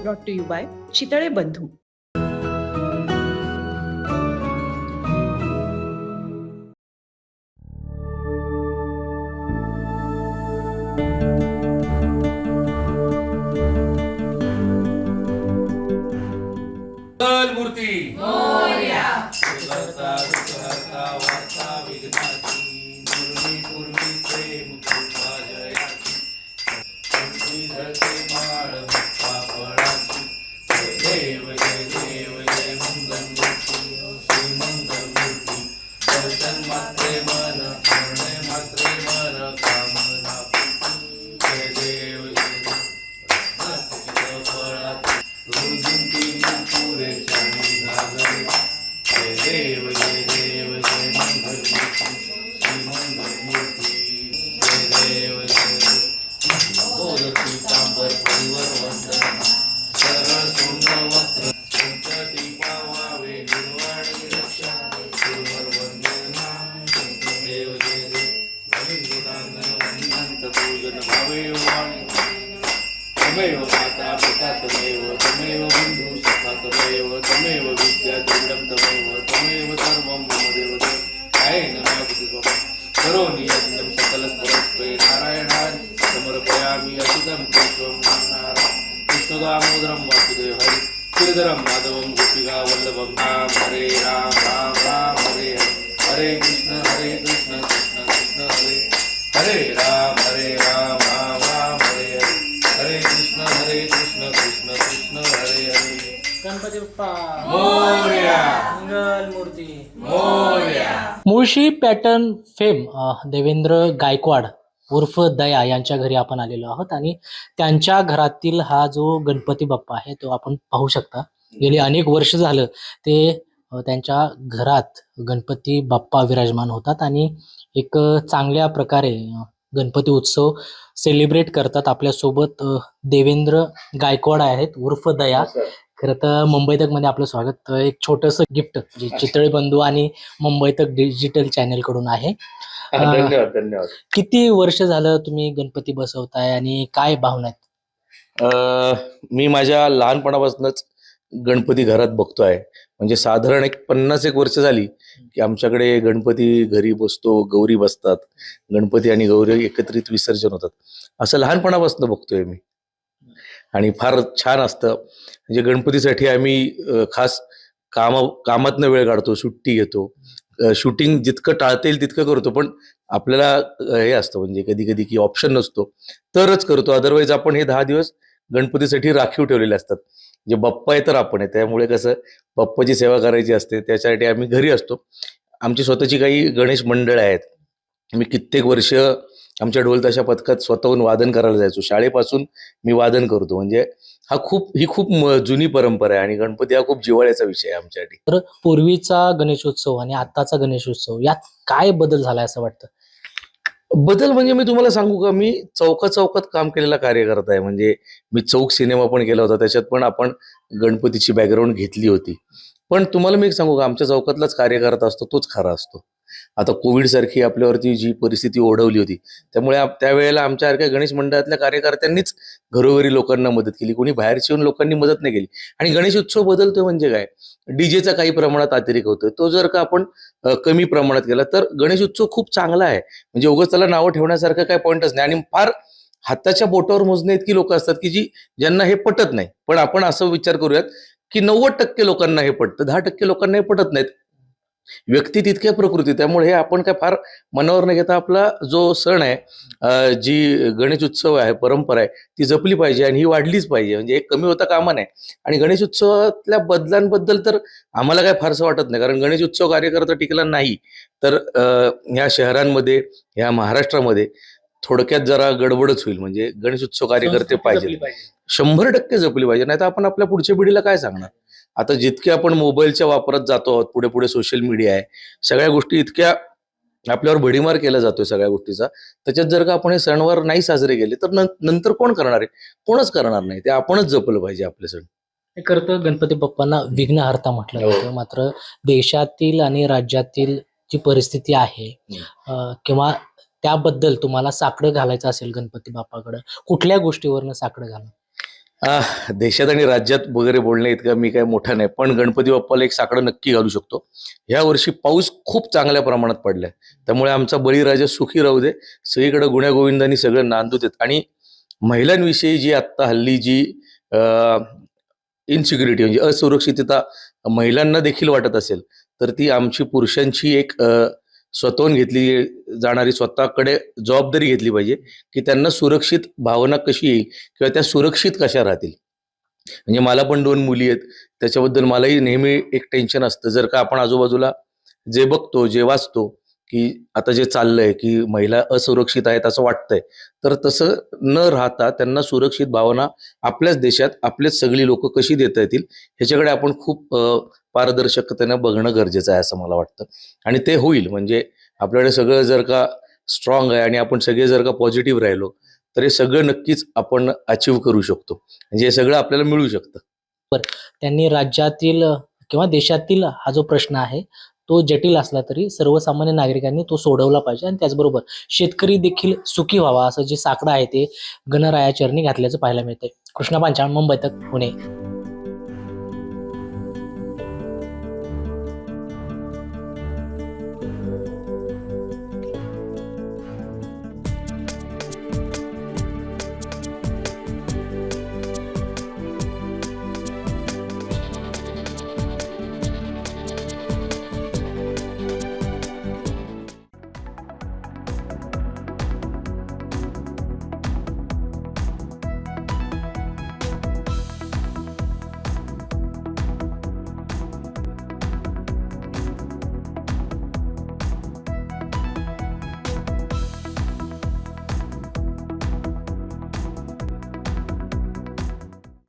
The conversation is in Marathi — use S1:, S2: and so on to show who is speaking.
S1: Brought to you by Chitale Bandhu
S2: मूर्ती. दर्शन मन पूर्ण मात्रे मन कामना. सखा तमेव विद्या दृढं तमेव तमेव सर्वं मम देवदेव कायेन मया बाबा? करोमि यज्ञं सकलस्परस्मै नारायणाय समर्पयामि अच्युतं केशवं नारायण कृष्णदामोदरं वासुदेव हरे श्रीधरं माधवं गोपिका वल्लभं राम हरे राम राम राम हरे हरे। हरे कृष्ण हरे कृष्ण कृष्ण कृष्ण हरे। हरे राम हरे राम।
S3: गणपती बाप्पा. मंगल मूर्ती. मुळशी पॅटर्न फेम देवेंद्र गायकवाड उर्फ दया यांच्या घरी आपण आलेलो आहोत आणि त्यांच्या घरातील हा जो गणपती बाप्पा आहे तो आपण पाहू शकता. गेली अनेक वर्ष झालं ते त्यांच्या घरात गणपती बाप्पा विराजमान होतात आणि एक चांगल्या प्रकारे गणपती उत्सव सेलिब्रेट करतात. आपल्यासोबत देवेंद्र गायकवाड आहेत उर्फ दया. खरं तर मुंबई तकमध्ये आपलं स्वागत. एक छोटस गिफ्ट जे चितळे बंधू आणि मुंबई तक डिजिटल चॅनेल कडून आहे.
S2: धन्यवाद धन्यवाद.
S3: किती वर्ष झालं तुम्ही गणपती बसवताय आणि काय भावना आहेत?
S2: मी माझ्या लहानपणापासूनच गणपती घरात बघतो आहे म्हणजे साधारण एक पन्नास एक वर्ष झाली की आमच्याकडे गणपती घरी बसतो गौरी बसतात. गणपती आणि गौरी एकत्रित विसर्जन होतात. असं लहानपणापासून बघतोय मी. आणि फार छान असतं. म्हणजे गणपतीसाठी आम्ही खास काम कामातनं वेळ काढतो सुट्टी घेतो. शूटिंग जितकं टाळता येईल तितकं करतो पण आपल्याला हे असतं म्हणजे कधी कधी की ऑप्शन नसतो. तरच करतो. अदरवाईज आपण हे दहा दिवस गणपतीसाठी राखीव ठेवलेले असतात. जे बाप्पा आहे तर आपण आहे त्यामुळे कसं बाप्पाची सेवा करायची असते त्याच्यासाठी आम्ही घरी असतो. आमची स्वतःची काही गणेश मंडळ आहेत. मी कित्येक वर्ष आमच्या ढोलताशा पथकात स्वतःहून वादन करायला जायचो. शाळेपासून मी वादन करतो. म्हणजे हा खूप ही खूप जुनी परंपरा आहे आणि गणपती हा खूप जिव्हाळ्याचा विषय आहे आमच्यासाठी.
S3: तर पूर्वीचा गणेशोत्सव आणि आताचा गणेशोत्सव यात काय बदल झालाय असं वाटतं?
S2: बदल म्हणजे मी तुम्हाला सांगू का? मी चौकात चौकात काम केलेला कार्यकर्ता आहे. म्हणजे मी चौक सिनेमा पण केला होता. त्याच्यात पण आपण गणपतीची बॅकग्राऊंड घेतली होती. पण तुम्हाला मी एक सांगू का? आमच्या चौकातलाच कार्यकर्ता असतो तोच खरा असतो. आता कोविड सारखी आपल्यावरती जी परिस्थिती ओढवली होती त्यामुळे त्यावेळेला आमच्यासारख्या गणेश मंडळातल्या कार्यकर्त्यांनीच घरोघरी लोकांना मदत केली. कोणी बाहेरची येऊन लोकांनी मदत नाही केली. आणि गणेश उत्सव बदलतोय म्हणजे काय? डीजेचा काही प्रमाणात अतिरेक होतोय. तो जर का आपण कमी प्रमाणात केला तर गणेश उत्सव खूप चांगला आहे. म्हणजे उगाच त्याला नावं ठेवण्यासारखं काही पॉईंटच नाही. आणि फार हाताच्या बोटावर मोजणे इतकी लोक असतात की जी ज्यांना हे पटत नाही. पण आपण असं विचार करूयात की नव्वद टक्के लोकांना हे पटतं दहा टक्के लोकांना हे पटत नाहीत. व्यक्ती तितक्या प्रकृती त्यामुळे हे आपण काय फार मनावर न घेता आपला जो सण आहे जी गणेश उत्सव आहे परंपरा आहे ती जपली पाहिजे आणि ही वाढलीच पाहिजे. म्हणजे एक कमी होता कामा नये. आणि गणेश उत्सवातल्या बदलांबद्दल तर आम्हाला काय फारसं वाटत नाही. कारण गणेश उत्सव कार्यकर्ता टिकला नाही. तर ह्या शहरांमध्ये ह्या महाराष्ट्रामध्ये थोडक्यात जरा गडबडच होईल. म्हणजे गणेश उत्सव कार्यकर्ते पाहिजे. शंभर टक्के जपली पाहिजे. नाही तर आपण आपल्या पुढच्या पिढीला काय सांगणार? आता जितके आपण मोबाईलच्या वापरात जातो आहोत पुढे पुढे सोशल मीडिया आहे सगळ्या गोष्टी इतक्या आपल्यावर भडीमार केला जातोय सगळ्या गोष्टीचा. त्याच्यात जर का आपण हे सणवार नाही साजरे केले तर नंतर कोण करणार आहे? कोणच करणार नाही. ते आपणच जपलं पाहिजे आपले सण.
S3: हे खरं तर गणपती बाप्पांना विघ्नहर्ता म्हटलं
S2: हो.
S3: जातं. मात्र देशातील आणि राज्यातील जी परिस्थिती आहे किंवा त्याबद्दल तुम्हाला साकडं घालायचं असेल गणपती बाप्पाकडं कुठल्या गोष्टीवरनं साकडं घाला
S2: आ, देशात आणि राज्यात वगैरे बोलणे इतकं मी काय मोठा नाही. पण गणपती बाप्पाला एक साकडं नक्की घालू शकतो. ह्या वर्षी पाऊस खूप चांगल्या प्रमाणात पडलाय. त्यामुळे आमचा बळीराजा सुखी राहू दे. सगळीकडे गुण्यागोविंदांनी सगळं नांदू देत. आणि महिलांविषयी जी आत्ता हल्ली जी इन्सिक्युरिटी म्हणजे असुरक्षितता महिलांना देखील वाटत असेल तर ती आमची पुरुषांची एक स्वतःहून घेतली जाणारी स्वतःकडे जबाबदारी घेतली पाहिजे की त्यांना सुरक्षित भावना कशी येईल किंवा त्या सुरक्षित कशा राहतील. म्हणजे मला पण दोन मुली आहेत त्याच्याबद्दल मलाही नेहमी एक टेन्शन असतं. जर का आपण आजूबाजूला जे बघतो जे वाचतो की आता जे चाललंय की महिला असुरक्षित आहेत असं वाटतंय तर तसं न राहता त्यांना सुरक्षित भावना आपल्याच देशात आपलेच सगळी लोक कशी देता येतील ह्याच्याकडे आपण खूप पारदर्शकतेनं बघणं गरजेचं आहे असं मला वाटतं. आणि ते होईल. म्हणजे आपल्याकडे सगळं जर का स्ट्रॉंग आहे आणि आपण सगळे जर का पॉझिटिव्ह राहिलो तर हे सगळं नक्कीच आपण अचीव करू शकतो. म्हणजे हे सगळं आपल्याला मिळू शकतं.
S3: त्यांनी राज्यातील किंवा देशातील हा जो प्रश्न आहे तो जटिल असला तरी सर्वसामान्य नागरिकांनी तो सोडवला पाहिजे आणि त्याचबरोबर शेतकरी देखील सुखी व्हावा असं जे साकडं आहे ते गणरायाचरणी घातल्याचं पाहायला मिळतंय. कृष्णा पांचाळ मुंबई तक पुणे.